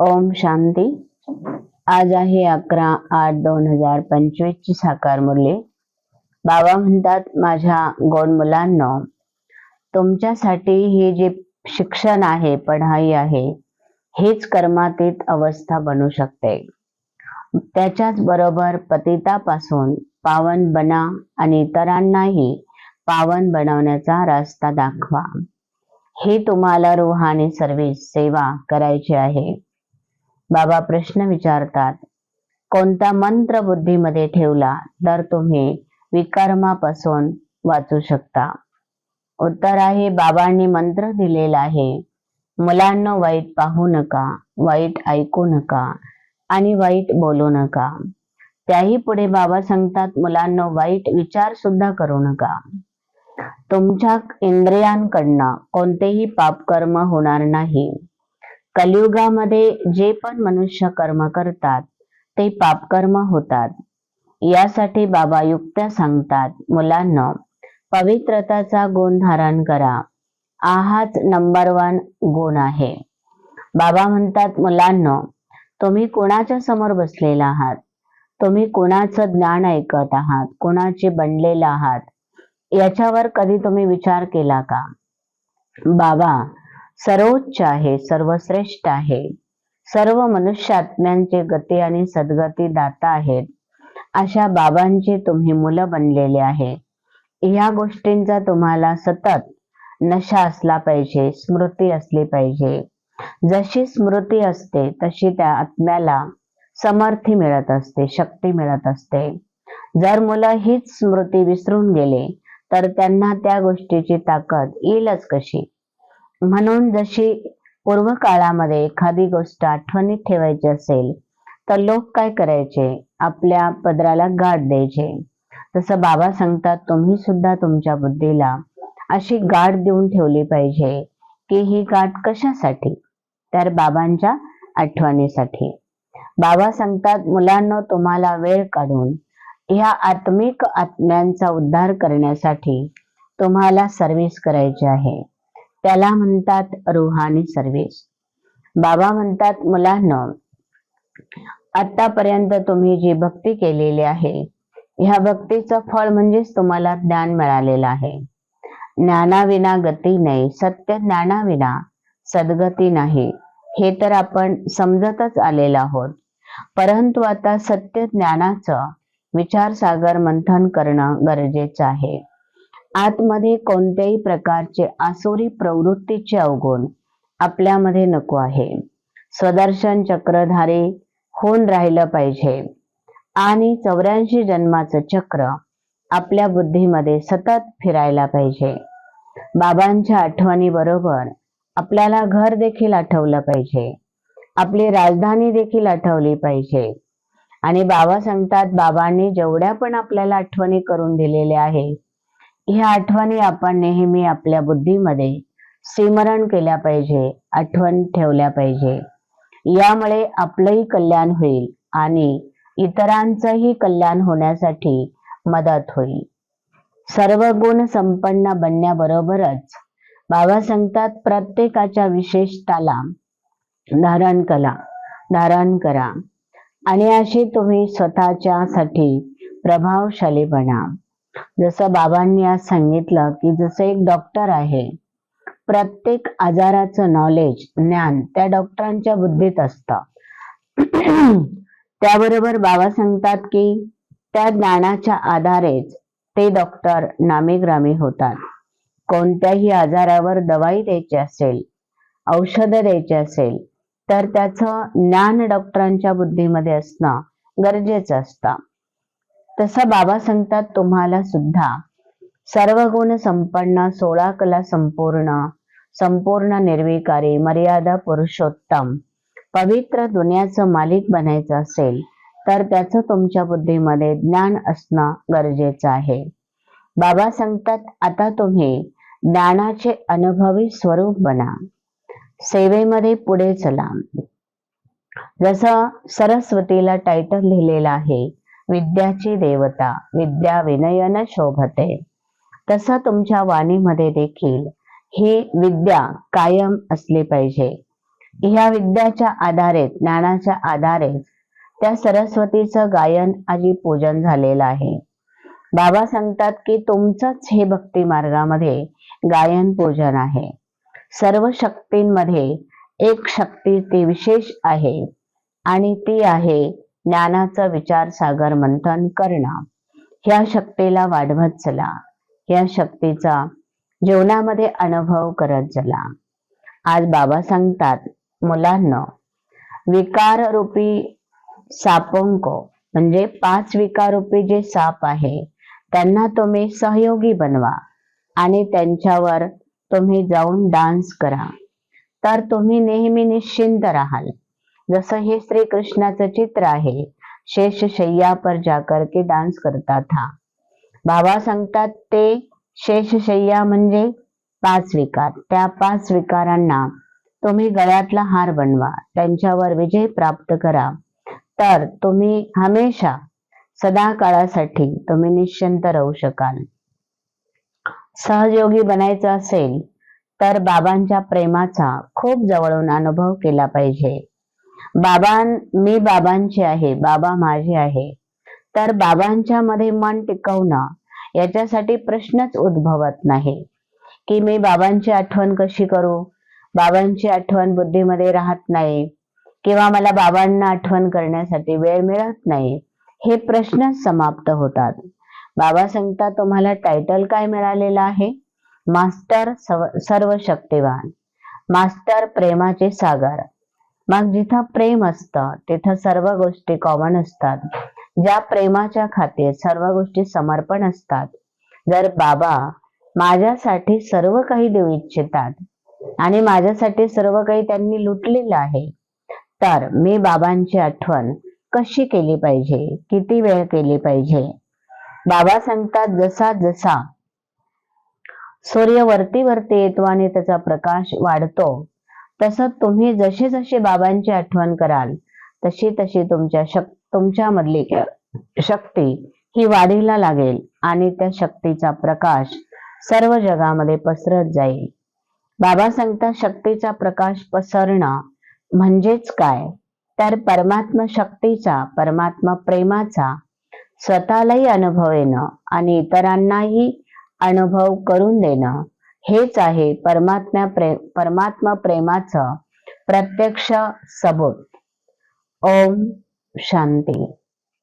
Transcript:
ओम शांती. आज आहे अकरा आठ दोन हजार पंचवीस ची साकार मुरली. बाबा म्हणतात माझ्या गोड मुलांनो तुमच्यासाठी हे जे शिक्षण आहे पढाई आहे हेच कर्मातीत अवस्था बनू शकते. त्याच्याच बरोबर पतितापासून पावन बना आणि इतरांनाही पावन बनवण्याचा रस्ता दाखवा. हे तुम्हाला रूहानी सर्व्हिस सेवा करायची आहे. बाबा प्रश्न विचारतात कोणता मंत्र बुद्धीमध्ये ठेवला तर तुम्ही विकर्मापासून वाचू शकता? उत्तर आहे बाबांनी मंत्र दिलेला आहे. मुलांना वाईट पाहू नका वाईट ऐकू नका आणि वाईट बोलू नका. त्याही पुढे बाबा सांगतात मुलांना वाईट विचार सुद्धा करू नका. तुमच्या इंद्रियांकडनं कोणतेही पापकर्म होणार नाही. कलियुगामध्ये जे पण मनुष्य कर्म करतात ते पापकर्म होतात. यासाठी बाबा युक्त्या सांगतात मुलांना पवित्रताचा गुण धारण करा. आहाच नंबर वन गुण आहे. बाबा म्हणतात मुलांना तुम्ही कोणाच्या समोर बसलेला आहात? तुम्ही कोणाचं ज्ञान ऐकत आहात? कोणाचे बनलेला आहात? याच्यावर कधी तुम्ही विचार केला का? बाबा सर्वोच्च आहे सर्वश्रेष्ठ आहे. सर्व मनुष्यात्म्यांचे गती आणि सद्गती दाता आहेत. अशा बाबांची तुम्ही मुलं बनलेले आहे. ह्या गोष्टींचा तुम्हाला सतत नशा असला पाहिजे स्मृती असली पाहिजे. जशी स्मृती असते तशी त्या आत्म्याला समर्थी मिळत असते शक्ती मिळत असते. जर मुलं हीच स्मृती विसरून गेले तर त्यांना त्या गोष्टीची ताकद येईलच कशी? म्हणून जशी पूर्व काळामध्ये एखादी गोष्ट आठवणीत ठेवायची असेल तर लोक काय करायचे? आपल्या पदराला गाठ द्यायचे. तसं बाबा सांगतात तुम्ही सुद्धा तुमच्या बुद्धीला अशी गाठ देऊन ठेवली पाहिजे की ही गाठ कशासाठी? तर बाबांच्या आठवणीसाठी. बाबा सांगतात मुलांना तुम्हाला वेळ काढून ह्या आत्मिक आत्म्यांचा उद्धार करण्यासाठी तुम्हाला सर्व्हिस करायची आहे. त्याला म्हणतात रुहानी सर्व्हिस बाबा म्हणतात मुलांना आतापर्यंत तुम्ही जी भक्ती केलेली आहे ह्या भक्तीचं फळ म्हणजेच तुम्हाला ज्ञान मिळालेलं आहे. ज्ञानाविना गती नाही सत्य ज्ञानाविना सद्गती नाही. हे तर आपण समजतच आलेलो आहोत. परंतु आता सत्य ज्ञानाचं विचारसागर मंथन करणं गरजेचं आहे. आतमध्ये कोणत्याही प्रकारचे आसुरी प्रवृत्तीचे अवगुण आपल्यामध्ये नको आहे. स्वदर्शन चक्रधारी होऊन राहिलं पाहिजे. आणि चौऱ्याऐंशी जन्माचं चक्र आपल्या बुद्धीमध्ये सतत फिरायला पाहिजे. बाबांच्या आठवणी बरोबर आपल्याला घर देखील आठवलं पाहिजे. आपली राजधानी देखील आठवली पाहिजे. आणि बाबा सांगतात बाबांनी जेवढ्या पण आपल्याला आठवणी करून दिलेल्या आहे ह्या आठवणी आपण नेहमी आपल्या बुद्धीमध्ये स्मरण केल्या पाहिजे आठवण ठेवल्या पाहिजे. यामुळे आपलंही कल्याण होईल आणि इतरांचंही कल्याण होण्यासाठी मदत होईल. सर्व गुण संपन्न बनण्याबरोबरच बाबा सांगतात प्रत्येकाच्या विशेषताला धारण करा धारण करा. आणि अशी तुम्ही स्वतःच्या साठी प्रभावशाली बना. जसं बाबांनी आज सांगितलं की जसं एक डॉक्टर आहे प्रत्येक आजाराचं नॉलेज ज्ञान त्या डॉक्टरांच्या बुद्धीत असतं. त्याबरोबर बाबा सांगतात की त्या ज्ञानाच्या आधारेच ते डॉक्टर नामीग्रामी होतात. कोणत्याही आजारावर दवाई द्यायची असेल औषध द्यायची असेल तर त्याचं ज्ञान डॉक्टरांच्या बुद्धीमध्ये असणं गरजेचं असतं. तसा बाबा सांगतात तुम्हाला सुद्धा. सर्व गुण संपन्न सोळा कला संपूर्ण संपूर्ण निर्विकारी मर्यादा पुरुषोत्तम. पवित्र दुनियाचं मालिक बनायचं असेल तर त्याचं तुमच्या बुद्धीमध्ये ज्ञान असणं गरजेचं आहे. बाबा सांगतात आता तुम्ही ज्ञानाचे अनुभवी स्वरूप बना. सेवेमध्ये पुढे चला. जसं सरस्वतीला टायटल लिहिलेलं आहे विद्याची देवता विद्या विनयन शोभते. तसं तुमच्या वाणीमध्ये देखील ही विद्या कायम असली पाहिजे. ह्या विद्याच्या आधारे ज्ञानाच्या आधारे त्या सरस्वतीचं गायन आजी पूजन झालेलं आहे. बाबा सांगतात की तुमचंच हे भक्ती मार्गामध्ये गायन पूजन आहे. सर्व शक्तींमध्ये एक शक्ती ती विशेष आहे आणि ती आहे ज्ञानाचं विचार सागर मंथन करणं. ह्या शक्तीला वाढवत चला. या शक्तीचा जीवनामध्ये अनुभव करत चला. आज बाबा सांगतात मुलांना विकार रूपी सापंक म्हणजे पाच विकार रूपी जे साप आहे त्यांना तुम्ही सहयोगी बनवा आणि त्यांच्यावर तुम्ही जाऊन डान्स करा. तर तुम्ही नेहमी निश्चिंत राहाल. जसं हे श्रीकृष्णाचं चित्र आहे. शेष शय्या पर जाकर के डान्स करता था बाबा सांगतात ते शेषशय्या म्हणजे पाच विकार. त्या पाच विकारांना तुम्ही गळ्यातला हार बनवा. त्यांच्यावर विजय प्राप्त करा. तर तुम्ही हमेशा सदा काळासाठी तुम्ही निश्चिंत राहू शकाल. सहयोगी बनायचं असेल तर बाबांच्या प्रेमाचा खूप जवळून अनुभव केला पाहिजे. बाबां मी बाबांचे आहे बाबा माझे आहे. तर बाबांच्या मध्ये मन टिकवणं याच्यासाठी प्रश्नच उद्भवत नाही. की मी बाबांची आठवण कशी करू? बाबांची आठवण बुद्धीमध्ये राहत नाही. किंवा मला बाबांना आठवण करण्यासाठी वेळ मिळत नाही. हे प्रश्न समाप्त होतात. बाबा सांगतात तुम्हाला टायटल काय मिळालेलं आहे? मास्टर सर्व शक्तिवान. मास्टर प्रेमाचे सागर. मग जिथं प्रेम असतं तिथं सर्व गोष्टी कॉमन असतात. ज्या प्रेमाच्या खातीर सर्व गोष्टी समर्पण असतात. जर बाबा माझ्यासाठी सर्व काही देऊ इच्छितात आणि माझ्यासाठी सर्व काही त्यांनी लुटलेलं आहे तर मी बाबांची आठवण कशी केली पाहिजे? किती वेळ केली पाहिजे? बाबा सांगतात जसा जसा सूर्य वरती वरती येतो आणि त्याचा प्रकाश वाढतो तसं तुम्ही जसे जसे बाबांची आठवण कराल तशी तशी तुमच्या शक तुमच्यामधली शक्ती ही वाढीला लागेल आणि त्या शक्तीचा प्रकाश सर्व जगामध्ये पसरत जाईल. बाबा सांगतात शक्तीचा प्रकाश पसरणं म्हणजेच काय? तर परमात्मा शक्तीचा परमात्मा प्रेमाचा स्वतःलाही अनुभव येणं आणि इतरांनाही अनुभव करून देणं. हेच आहे परमात्मा प्रे परमात्मा प्रेमाचं प्रत्यक्ष सबूत. ओम शांती.